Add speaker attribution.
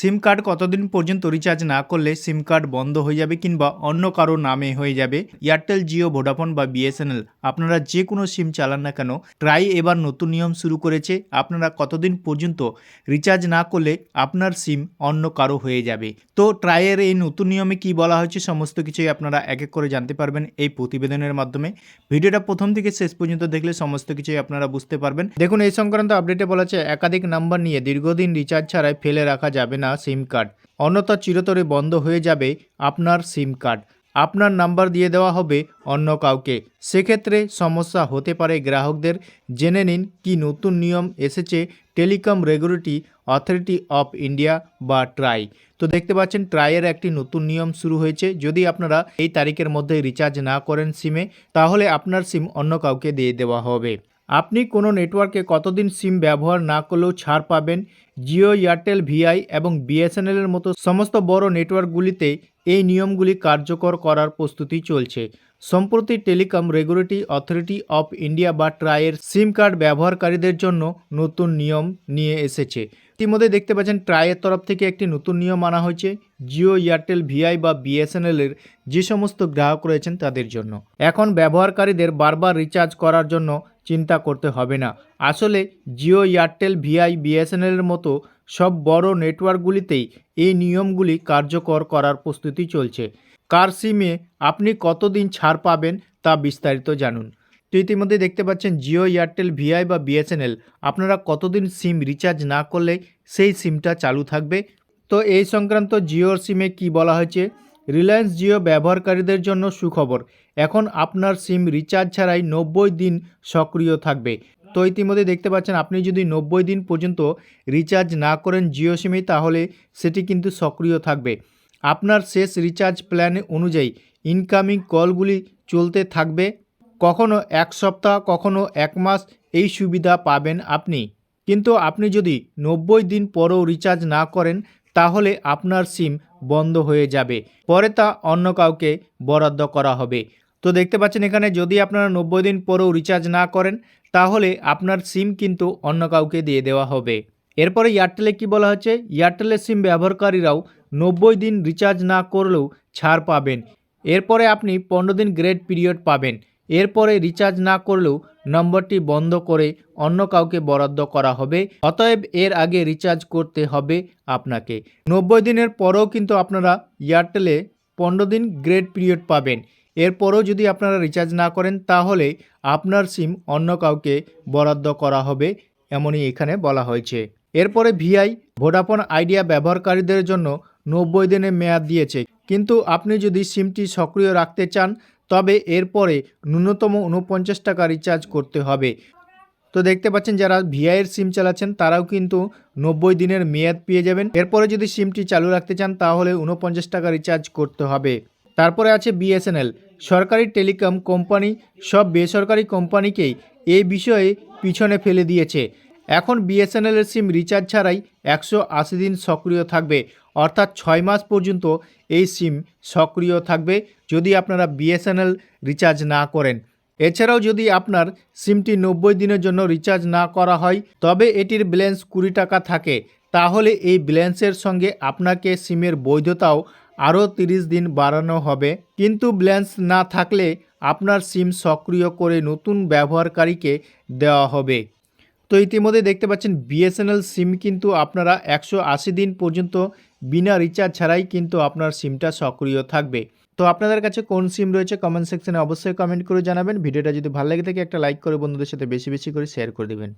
Speaker 1: সিম card কতদিন পর্যন্ত recharge না করলে সিম কার্ড বন্ধ হয়ে যাবে কিংবা অন্য কারও নামে হয়ে যাবে? এয়ারটেল জিও ভোডাফোন বা বিএসএনএল আপনারা যে কোনো সিম চালান না কেন ট্রাই এবার নতুন নিয়ম শুরু করেছে। আপনারা কতদিন পর্যন্ত রিচার্জ না করলে আপনার সিম অন্য কারও হয়ে যাবে? তো ট্রাইয়ের এই নতুন নিয়মে কি বলা হয়েছে, সমস্ত কিছুই আপনারা এক এক করে জানতে পারবেন এই প্রতিবেদনের মাধ্যমে। ভিডিওটা প্রথম থেকে শেষ পর্যন্ত দেখলে সমস্ত কিছুই আপনারা বুঝতে পারবেন। দেখুন, এই সংক্রান্ত আপডেটে বলা হচ্ছে, একাধিক নাম্বার নিয়ে দীর্ঘদিন রিচার্জ ছাড়াই ফেলে রাখা যাবে না। SIM card. অন্যথা চিরতরে বন্ধ হয়ে যাবে আপনার সিম কার্ড। আপনার নাম্বার দিয়ে দেওয়া হবে অন্য কাউকে। সেক্ষেত্রে সমস্যা হতে পারে গ্রাহকদের। জেনে নিন কি নতুন নিয়ম এসেছে telecom regulatory authority of India বা ট্রাই। তো দেখতে পাচ্ছেন, ট্রাইয়ের একটি নতুন নিয়ম শুরু হয়েছে। যদি আপনারা এই তারিখের মধ্যে রিচার্জ না করেন সিমে, তাহলে আপনার সিম অন্য কাউকে দিয়ে দেওয়া হবে। আপনি কোনো নেটওয়ার্কে কতদিন সিম ব্যবহার না করলেও ছাড় পাবেন। জিও, এয়ারটেল, ভিআই এবং বিএসএনএলের মতো সমস্ত বড় নেটওয়ার্কগুলিতে এই নিয়মগুলি কার্যকর করার প্রস্তুতি চলছে। সম্প্রতি telecom regulatory authority of India বা ট্রাইয়ের সিম কার্ড ব্যবহারকারীদের জন্য নতুন নিয়ম নিয়ে এসেছে। ইতিমধ্যে দেখতে পাচ্ছেন, ট্রাইয়ের তরফ থেকে একটি নতুন নিয়ম আনা হয়েছে। জিও, এয়ারটেল, ভিআই বা বিএসএনএলের যে সমস্ত গ্রাহক রয়েছেন তাদের জন্য। এখন ব্যবহারকারীদের বারবার রিচার্জ করার জন্য চিন্তা করতে হবে না। আসলে জিও, এয়ারটেল, ভিআই বিএসএনএলের মতো সব বড় নেটওয়ার্কগুলিতেই এই নিয়মগুলি কার্যকর করার প্রস্তুতি চলছে। কার সিমে আপনি কতদিন ছাড় পাবেন তা বিস্তারিত জানুন। তো ইতিমধ্যে দেখতে পাচ্ছেন জিও, এয়ারটেল, ভিআই বা বিএসএনএল, আপনারা কতদিন সিম রিচার্জ না করলে সেই সিমটা চালু থাকবে? তো এই সংক্রান্ত জিওর সিমে কি বলা হয়েছে? রিলায়েন্স জিও ব্যবহারকারীদের জন্য সুখবর। এখন আপনার সিম রিচার্জ ছাড়াই নব্বই দিন সক্রিয় থাকবে। তো ইতিমধ্যে দেখতে পাচ্ছেন, আপনি যদি নব্বই দিন পর্যন্ত রিচার্জ না করেন জিও সিমে, তাহলে সেটি কিন্তু সক্রিয় থাকবে। আপনার শেষ রিচার্জ প্ল্যান অনুযায়ী ইনকামিং কলগুলি চলতে থাকবে। কখনো এক সপ্তাহ, কখনো এক মাস এই সুবিধা পাবেন আপনি। কিন্তু আপনি যদি নব্বই দিন পরেও রিচার্জ না করেন, তাহলে আপনার সিম বন্ধ হয়ে যাবে। পরে তা অন্য কাউকে বরাদ্দ করা হবে। তো দেখতে পাচ্ছেন এখানে যদি আপনারা নব্বই দিন পরেও রিচার্জ না করেন, তাহলে আপনার সিম কিন্তু অন্য কাউকে দিয়ে দেওয়া হবে। এরপরে এয়ারটেলে কি বলা হচ্ছে? এয়ারটেলের সিম ব্যবহারকারীরাও নব্বই দিন রিচার্জ না করলেও ছাড় পাবেন। এরপরে আপনি পনেরো দিন গ্রেড পিরিয়ড পাবেন। এরপরে রিচার্জ না করলেও নম্বরটি বন্ধ করে অন্য কাউকে বরাদ্দ করা হবে, অতএব এর আগে রিচার্জ করতে হবে আপনাকে। নব্বই দিনের পরেও কিন্তু আপনারা এয়ারটেলে পনেরো দিন গ্রেড পিরিয়ড পাবেন। এরপরেও যদি আপনারা রিচার্জ না করেন, তাহলে আপনার সিম অন্য কাউকে বরাদ্দ করা হবে, এমনই এখানে বলা হয়েছে। এরপরে ভিআই ভোডাফোন আইডিয়া ব্যবহারকারীদের জন্য নব্বই দিনের মেয়াদ দিয়েছে। কিন্তু আপনি যদি সিমটি সক্রিয় রাখতে চান তবে এরপরে ন্যূনতম উনপঞ্চাশ টাকা রিচার্জ করতে হবে। তো দেখতে পাচ্ছেন, যারা ভিআইয়ের সিম চালাচ্ছেন, তারাও কিন্তু নব্বই দিনের মেয়াদ পেয়ে যাবেন। এরপরে যদি সিমটি চালু রাখতে চান, তাহলে উনপঞ্চাশ টাকা রিচার্জ করতে হবে। তারপরে আছে বিএসএনএল সরকারি টেলিকম কোম্পানি, সব বেসরকারি কোম্পানিকেই এই বিষয়ে পিছনে ফেলে দিয়েছে। এখন বিএসএনএলের সিম রিচার্জ ছাড়াই একশো আশি দিন সক্রিয় থাকবে। অর্থাৎ ছয় মাস পর্যন্ত এই সিম সক্রিয় থাকবে যদি আপনারা বিএসএনএল রিচার্জ না করেন। এছাড়াও যদি আপনার সিমটি নব্বই দিনের জন্য রিচার্জ না করা হয়, তবে এটির ব্যালেন্স কুড়ি টাকা থাকে। তাহলে এই ব্যালেন্সের সঙ্গে আপনাকে সিমের বৈধতাও আরও তিরিশ দিন বাড়ানো হবে। কিন্তু ব্যালেন্স না থাকলে আপনার সিম সক্রিয় করে নতুন ব্যবহারকারীকে দেওয়া হবে। তো ইতিমধ্যে দেখতে পাচ্ছেন বিএসএনএল সিম কিন্তু আপনারা একশো আশি দিন পর্যন্ত বিনা রিচার্জ ছাড়াই কিন্তু আপনার সিমটা সক্রিয় থাকবে। তো আপনাদের কাছে কোন সিম রয়েছে কমেন্ট সেকশনে অবশ্যই কমেন্ট করে জানাবেন। ভিডিওটা যদি ভালো লাগে থাকে, একটা লাইক করে বন্ধুদের সাথে বেশি বেশি করে শেয়ার করে দেবেন।